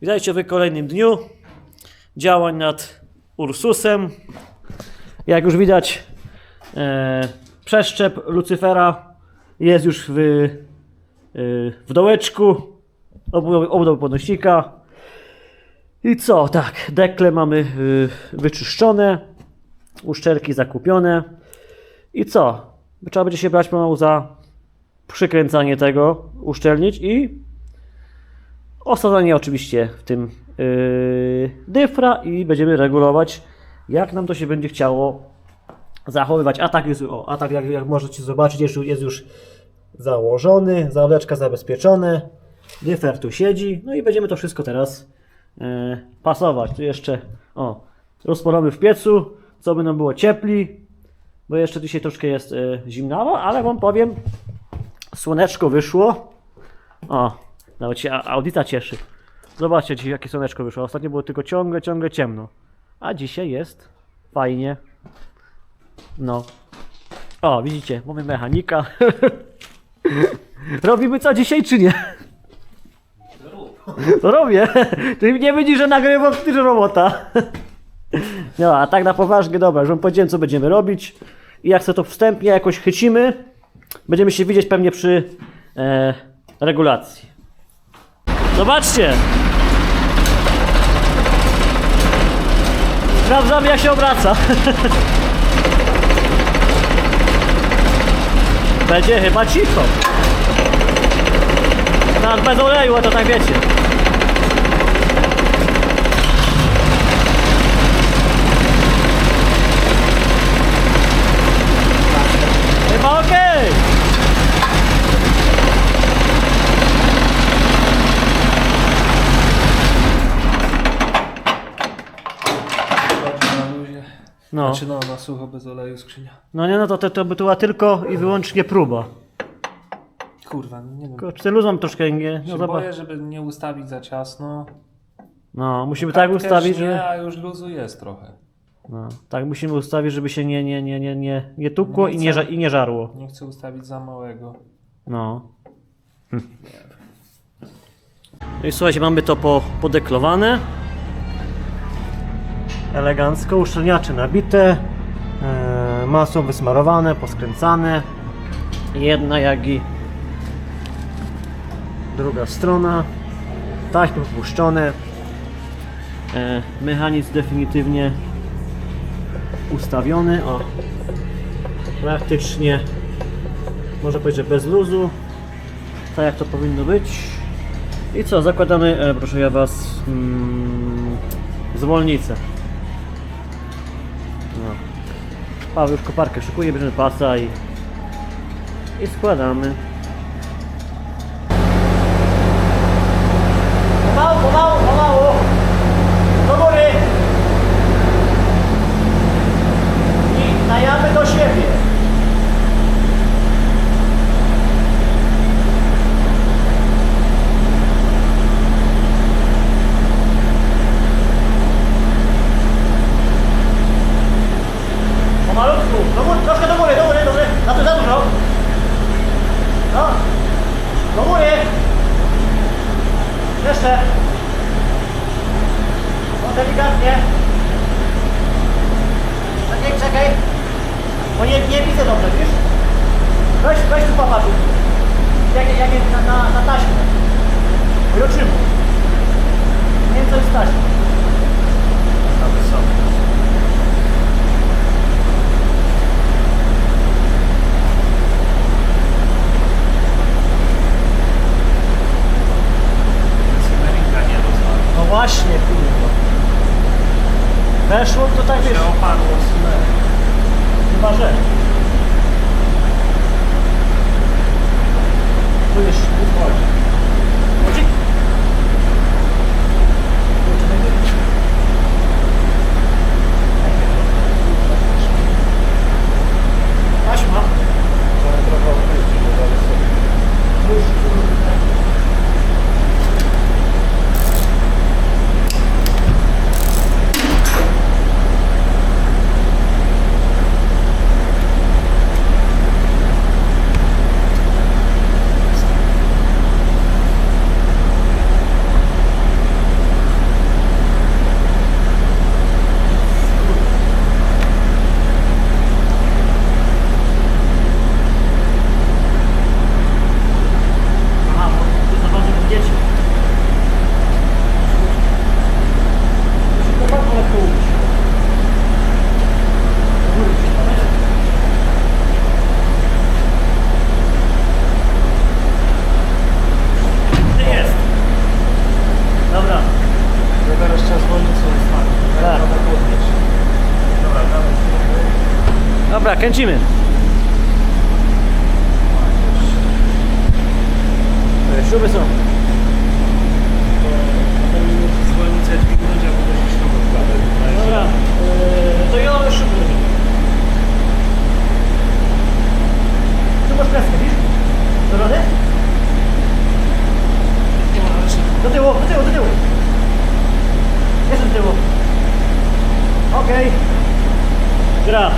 Witajcie w kolejnym dniu działań nad Ursusem. Jak już widać, e, przeszczep Lucyfera jest już w, e, w dołeczku obu- obudał podnośnika. I co? Tak, dekle mamy e, wyczyszczone, uszczelki zakupione. I co? Trzeba będzie się brać pomału za przykręcanie tego, uszczelnić i osadzenie oczywiście w tym yy, dyfra i będziemy regulować jak nam to się będzie chciało zachowywać. Atak jest, o, atak jak, jak możecie zobaczyć jest, już- jest już założony, zawleczka zabezpieczone, dyfer tu siedzi, no i będziemy to wszystko teraz yy, pasować. Tu jeszcze o, rozpalamy w piecu, co by nam było ciepli, bo jeszcze dzisiaj troszkę jest yy, zimnawo, ale wam powiem, słoneczko wyszło. O, nawet się audyta cieszy. Zobaczcie dzisiaj jakie słoneczko wyszło. Ostatnio było tylko ciągle, ciągle ciemno. A dzisiaj jest fajnie. No. O, widzicie, mamy mechanika. Robimy co dzisiaj czy nie? To robię. Ty nie widzisz, że nagrywam ty że robota. No, a tak na poważnie, dobra, już wam powiedziałem co będziemy robić. I jak sobie to wstępnie jakoś chycimy, będziemy się widzieć pewnie przy e, regulacji. Zobaczcie! Sprawdzam jak się obraca. Będzie chyba cicho. Nawet bez oleju, a to tak wiecie. Chyba okej. Na luzie. No. Znaczy no, na sucho bez oleju skrzynia. no nie no to, to, to by była tylko i wyłącznie próba. Kurwa, nie wiem. Kurczę, luzam troszkę nie. się No, zobacz. boję, żeby nie ustawić za ciasno. no musimy tak Kartkę ustawić, już nie, że. a już luzu jest trochę. No, tak musimy ustawić, żeby się nie, nie, nie, nie, nie, nie tukło No i nie, ża- i nie żarło. Nie chcę ustawić za małego. No. Hm. No i słuchajcie, mamy to po, podeklowane. Elegancko, uszczelniacze nabite, e, masło wysmarowane, poskręcane. Jedna jak i druga strona. Taśmy puszczone. E, mechanizm definitywnie ustawiony. O, praktycznie można powiedzieć, że bez luzu. Tak jak to powinno być. I co, zakładamy, e, proszę ja Was, mm, zwolnicę. Paweł już koparkę szykuje, bierzemy pasa i, i składamy. Pomału, pomału, pomału! Do góry! I najamy do siebie. Pomalutku, do góry, troszkę do góry, do góry, do góry, na to za dużo. No, do góry. Jeszcze. No delikatnie. Czekaj, czekaj. Bo nie, nie widzę dobrze, wiesz? Weź, weź tu popatrz. Jest na, na, na taśmę. Wyroczymy. Nie wiem co jest taśma. Na wysoko. No właśnie, kurwa. Weszło to tak wiesz. opadło Chyba że. Tu już tu wchodzi. Wchodzi? Kurczę, będzie- Taśma. Już, kurde. Dobra, kręcimy. E, Śruby są. Dobra, e, to ja już śruby. Tu masz kreskę, widzisz? Do? Do tyłu, do tyłu, do tyłu. Jeszcze do tyłu. Okej. Gra.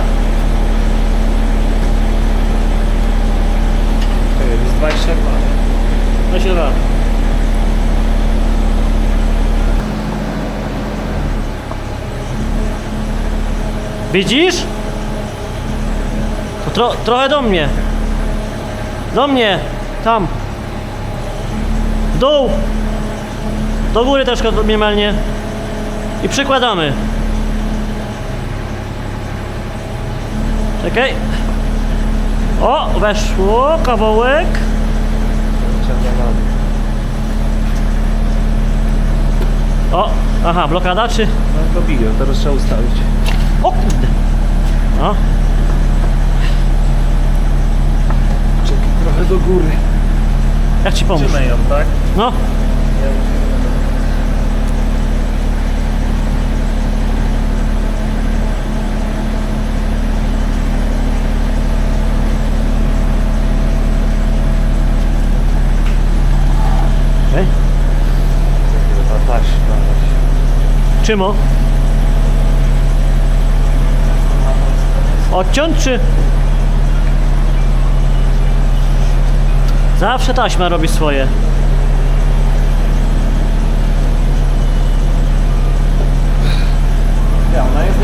To jest 22. No się. Widzisz? To tro, trochę do mnie. Do mnie. Tam. W dół. Do góry troszkę minimalnie. I przykładamy. Czekaj. O, weszło kawałek. O, aha, blokada czy... No to biję, teraz trzeba ustawić. O kurde. O, Czekaj, trochę do góry. jak ci pomóc? Trzymaj ją, tak? No. Ta taśma. Czymo? Odciąć czy? Zawsze taśma robi swoje. Ja, ona jest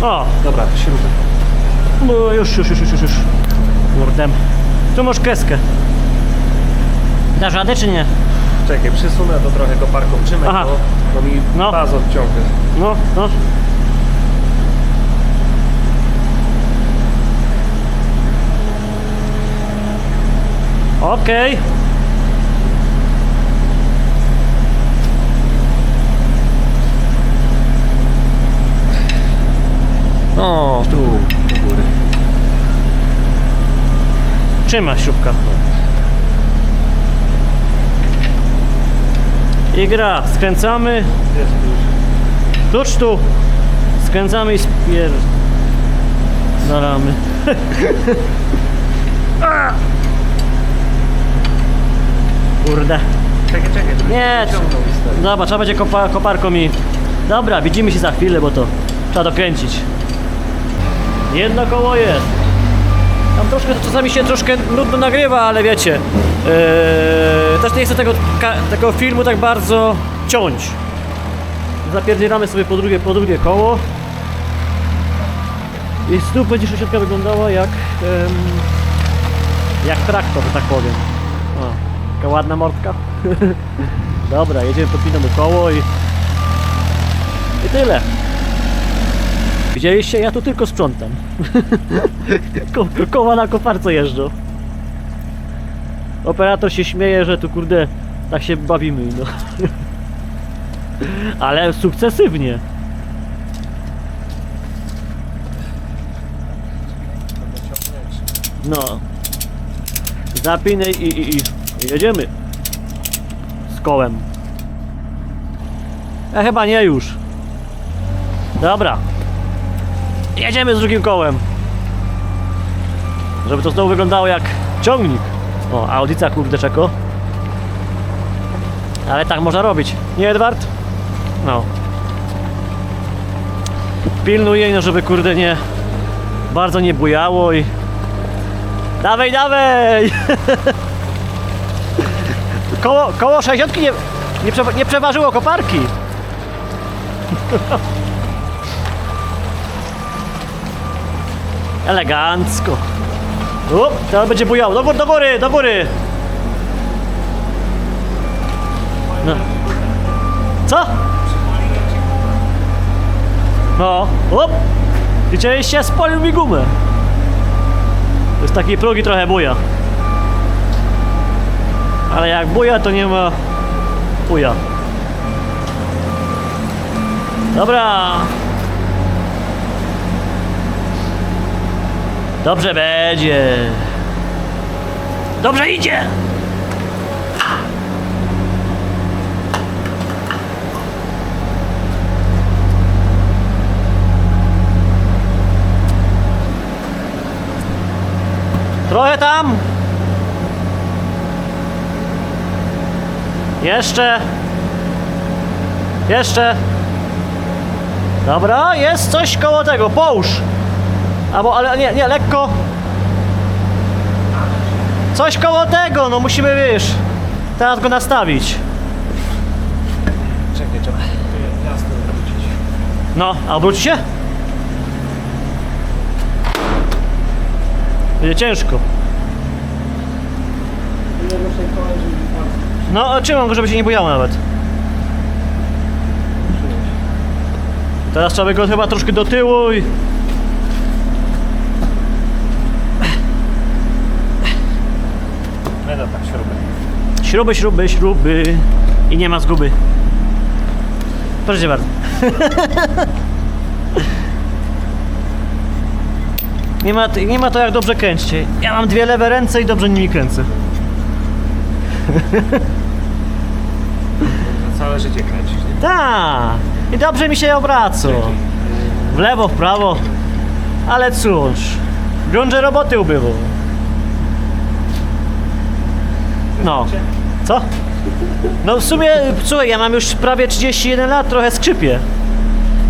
na. O, Dobra, śrubę. no już, już, już, już, już, już. Kurde. Tu masz kreskę. Dasz radę czy nie? Czekaj, przysunę to trochę koparką. Trzymaj Aha. to, bo mi No. pas odciąga. No, no. Okej. O, tu, do góry. Trzyma śrubka. I gra. Skręcamy. Klucz tu. Skręcamy i spier... Dalamy. A! Kurde. Czekaj, czekaj. żeby Nie. Dobra, trzeba będzie kopa, koparką i... Dobra, widzimy się za chwilę, bo to trzeba dokręcić. Jedno koło jest. Tam troszkę, czasami się troszkę nudno nagrywa, ale wiecie. Yy, też nie chcę tego, tego filmu tak bardzo ciąć. Zapierdzielamy sobie po drugie, po drugie koło. I znów będzie 60 wyglądała jak... jak traktor, tak powiem. O, taka ładna mordka. Dobra, jedziemy, podpinamy koło i... I tyle. Widzieliście? Ja tu tylko sprzątam. Ko koła na koparce jeżdżą. Operator się śmieje, że tu kurde tak się bawimy, no. Ale sukcesywnie. No. Zapinaj i, i, i jedziemy. Z kołem. Ja chyba nie już. Dobra. Jedziemy z drugim kołem. Żeby to znowu wyglądało jak ciągnik. O, audica kurde czeko. Ale tak można robić. Nie Edward? No. Pilnuj no żeby kurde nie bardzo nie bujało i Dawaj, dawaj! koło, koło 60 nie, nie, nie przeważyło koparki. Elegancko. O, teraz będzie bujało. Do góry, do góry, do góry. No. Co? No, op! Widzieliście? Spolił mi gumę. To jest takiej progi trochę buja. Ale jak buja, to nie ma buja. Dobra. Dobrze będzie. Dobrze idzie. Trochę tam. Jeszcze. Jeszcze. Dobra, jest coś koło tego. Połóż. Albo, ale nie, nie, lekko. Coś koło tego, no musimy, wiesz, teraz go nastawić. Czekaj, wrócić. No, a obróć się. Będzie ciężko. No, trzymam go, żeby się nie bojało nawet. Teraz trzeba by go chyba troszkę do tyłu i... Śrubę. Śruby, śruby, śruby. I nie ma zguby. Proszę bardzo. nie, ma, nie ma to jak dobrze kręćcie. Ja mam dwie lewe ręce i dobrze nimi kręcę. Całe życie kręcić, nie? Tak. I dobrze mi się obraca. W lewo, w prawo. Ale cóż. Grąże roboty ubyło. No. Co? No w sumie, słuchaj, ja mam już prawie 31 lat, trochę skrzypię.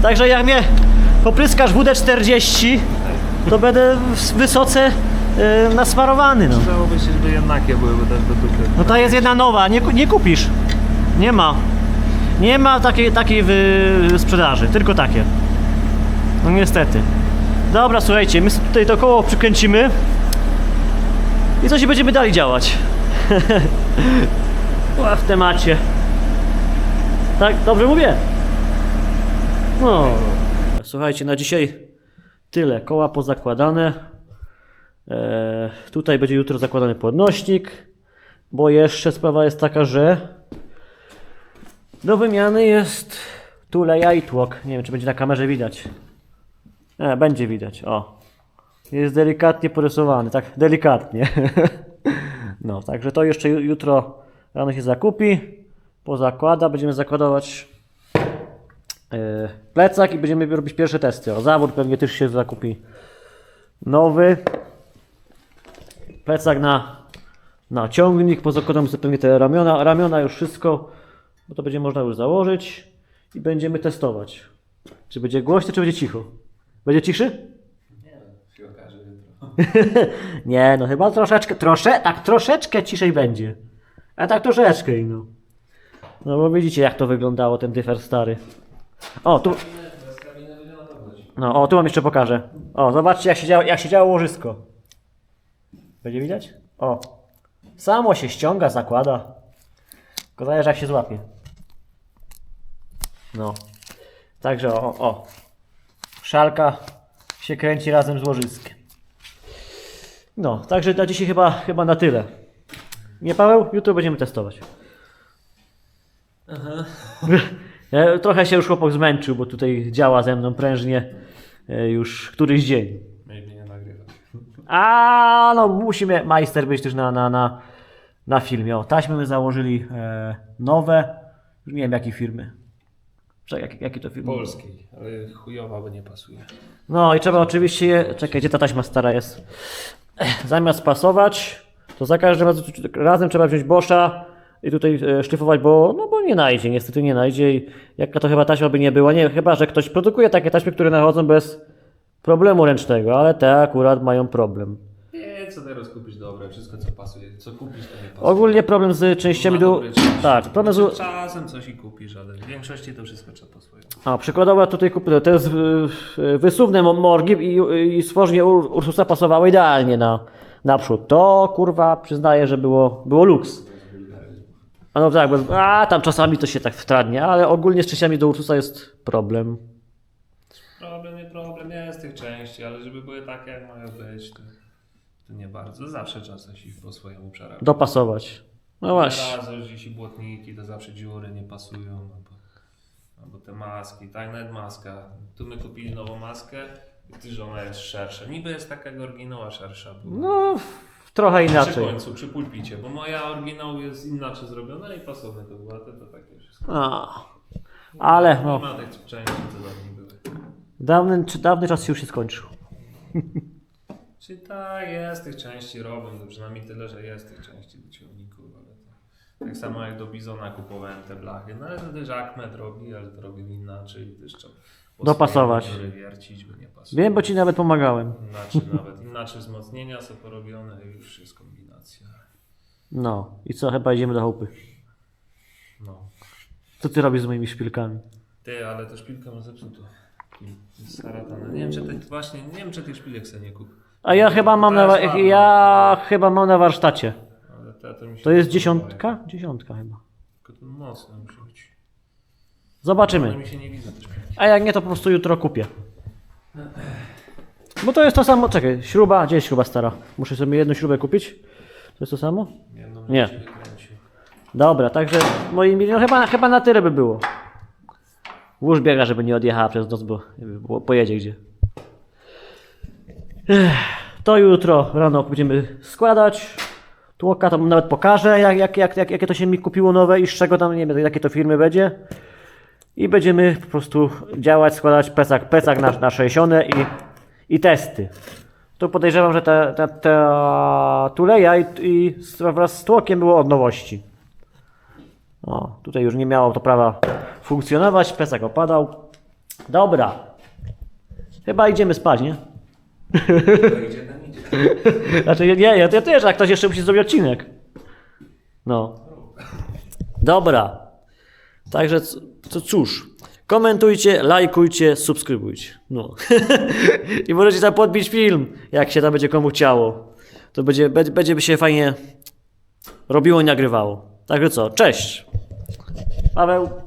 Także jak mnie popryskasz WD-40, to będę wysoce e, nasmarowany, no. Dałoby się, żeby jednakie były, bo też do dupy. No to jest jedna nowa, nie, ku- nie kupisz. Nie ma. Nie ma takiej, takiej w sprzedaży, tylko takie. No niestety. Dobra, słuchajcie, my sobie tutaj to koło przykręcimy i coś będziemy dalej działać. W temacie. Tak, dobrze mówię? No. Słuchajcie, na dzisiaj tyle. Koła pozakładane. E, tutaj będzie jutro zakładany podnośnik. Bo jeszcze sprawa jest taka, że do wymiany jest tuleja i tłok. Nie wiem, czy będzie na kamerze widać. E, będzie widać, o. Jest delikatnie porysowany, tak delikatnie. No, także to jeszcze ju- jutro rano się zakupi, pozakłada, będziemy zakładować e, plecak i będziemy robić pierwsze testy. O, zawód pewnie też się zakupi nowy. Plecak na na ciągnik, pozakładamy sobie pewnie te ramiona, ramiona już wszystko, bo to będzie można już założyć i będziemy testować. Czy będzie głośno, czy będzie cicho? Będzie ciszy? Nie, no chyba troszeczkę, trosze, tak troszeczkę ciszej będzie. A tak troszeczkę, no. No bo widzicie jak to wyglądało, ten dyfer stary. O, tu... No, o, tu wam jeszcze pokażę. O, zobaczcie jak się działo, jak się działo łożysko. Będzie widać? O. Samo się ściąga, zakłada. Tylko zależy jak się złapie. No. Także o, o. Szalka się kręci razem z łożyskiem. No, także na dzisiaj chyba, chyba na tyle. Nie Paweł? Jutro będziemy testować. Ja, trochę się już chłopak zmęczył, bo tutaj działa ze mną prężnie e, już któryś dzień. Mieli nie nagrywać. A no musimy majster być też na, na, na, na filmie. O, taśmy my założyli e, nowe. Już nie wiem jakiej firmy. Czekaj, jak, to film? Polskiej, ale chujowa, bo nie pasuje. No i trzeba oczywiście je. Czekaj, gdzie ta taśma stara jest? Zamiast pasować, to za każdym razem, razem trzeba wziąć Boscha i tutaj e, szlifować, bo, no bo nie najdzie, niestety nie najdzie. Jaka to chyba taśma by nie była. Nie, chyba, że ktoś produkuje takie taśmy, które nachodzą bez problemu ręcznego, ale te akurat mają problem. Nie, co teraz kupisz dobre, wszystko co pasuje. Co kupisz, to nie pasuje. Ogólnie problem z częściami do. Tak, problem z. Czasem coś i kupisz, ale w większości to wszystko trzeba po swojemu. A, przykładowo tutaj kupię. To jest y, y, wysuwne mo- morgi i, i stworzenie Ur- Ursusa pasowało idealnie na, naprzód. To kurwa przyznaję, że było, było luks. A no tak, bo, a tam czasami to się tak wtradnie, ale ogólnie z częściami do Ursusa jest problem. Problem, nie problem, nie z tych części, ale żeby były takie jak mają być, to, to nie bardzo. Zawsze trzeba coś po swojemu przerabiać. Dopasować. No właśnie. Raz, że jeśli błotniki, to zawsze dziury nie pasują. Albo, albo te maski, tak, nawet maska. Tu my kupili nową maskę, że ona jest szersza. Niby jest taka jak oryginała szersza. była. No, trochę Przy inaczej. końcu, przy pulpicie, bo moja oryginał jest inaczej zrobiona i pasowne to była, to, to takie wszystko. A, ale no, Nie ma tych części, co dawniej były. dawny, dawny czas się już się skończył. Czyli tak, jest tych części robią, to przynajmniej tyle, że jest tych części do ciągników, ale to... Tak samo jak do Bizona kupowałem te blachy, no ale to też Akmed robi, ale to robią inaczej, też trzeba Dopasować. wiercić, bo nie pasuje. Wiem, bo ci nawet pomagałem. Inaczej nawet, inaczej wzmocnienia są porobione i już jest kombinacja. No, i co, chyba idziemy do chałupy. No. Co ty robisz z moimi szpilkami? Ty, ale to szpilka ma zepsutą. Saratana. Nie wiem, czy ty właśnie, nie wiem, czy tych szpilek sobie nie kup. A ja chyba mam na, ja chyba mam na warsztacie. Ale te, to, mi się To jest nie dziesiątka? Dziesiątka chyba. podobają. Tylko to mocno musi być. Ale Zobaczymy. mi się nie widzę te szpilki. A jak nie, to po prostu jutro kupię. Bo to jest to samo. Czekaj, śruba. Gdzie jest śruba stara? Muszę sobie jedną śrubę kupić. To jest to samo? Nie. się wykręcił. Dobra, także moi milion chyba, chyba na tyle by było. Łóż biega, żeby nie odjechała przez noc, bo bo pojedzie gdzie. Ech, to jutro rano będziemy składać. Tłoka to nawet pokażę, jak, jak, jak, jak, jakie to się mi kupiło nowe i z czego tam, nie wiem, jakie to firmy będzie. I będziemy po prostu działać, składać plecak, plecak na, na 60 i, i testy. Tu podejrzewam, że ta, ta, ta tuleja i, i wraz z tłokiem było od nowości. O, tutaj już nie miało to prawa funkcjonować, plecak opadał. Dobra. Chyba idziemy spać, nie? To idzie, ten idzie. Znaczy, nie, ja, ja też, a ktoś jeszcze musi zrobić odcinek. No. Dobra. Także, to cóż. Komentujcie, lajkujcie, subskrybujcie. No. I możecie tam podbić film, jak się tam będzie komu chciało. To będzie, będzie, będzie się fajnie robiło i nagrywało. Także co, cześć. Paweł.